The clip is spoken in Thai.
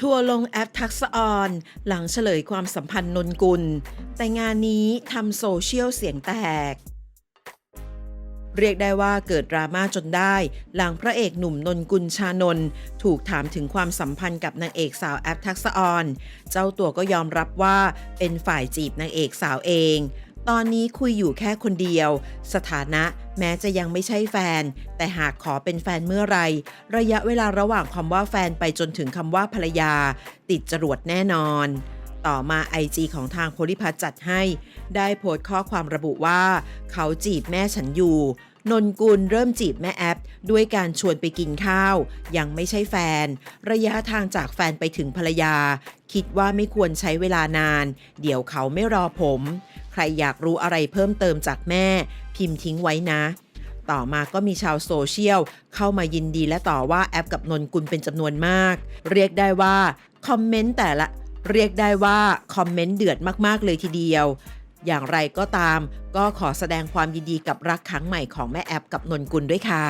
ทัวลงแอปทักษออน หลังเฉลยความสัมพันธ์นนกุล แต่งานนี้ทำโซเชียลเสียงแตก เรียกได้ว่าเกิดดราม่าจนได้ หลังพระเอกหนุ่มนนกุลชานนท์ถูกถามถึงความสัมพันธ์กับนางเอกสาวแอปทักษออน เจ้าตัวก็ยอมรับว่าเป็นฝ่ายจีบนางเอกสาวเอง ตอนนี้คุยอยู่แค่คนเดียว สถานะแม้จะยังไม่ใช่แฟน แต่หากขอเป็นแฟนเมื่อไร ระยะเวลาระหว่างคำว่าแฟนไปจนถึงคำว่าภรรยา ติดจรวดแน่นอน ต่อมา IG ของทางโพลิพัทจัดให้ ได้โพสต์ข้อความระบุว่า เขาจีบแม่ฉันอยู่ นนกุลเริ่มจีบแม่แอป ด้วยการชวนไปกินข้าว ยังไม่ใช่แฟน ระยะทางจากแฟนไปถึงภรรยา คิดว่าไม่ควรใช้เวลานาน เดี๋ยวเขาไม่รอผม รอยากรู้อะไรเพิ่มเติมจากแม่ พิมพ์ทิ้งไว้นะ ต่อมาก็มีชาวโซเชียลเข้ามายินดีและต่อว่าแอปกับนนกุลเป็นจำนวนมาก เรียกได้ว่าคอมเมนต์แต่ละ เรียกได้ว่าคอมเมนต์เดือดมากๆเลยทีเดียว อย่างไรก็ตาม ก็ขอแสดงความยินดีกับรักครั้งใหม่ของแม่แอปกับนนกุลด้วยค่ะ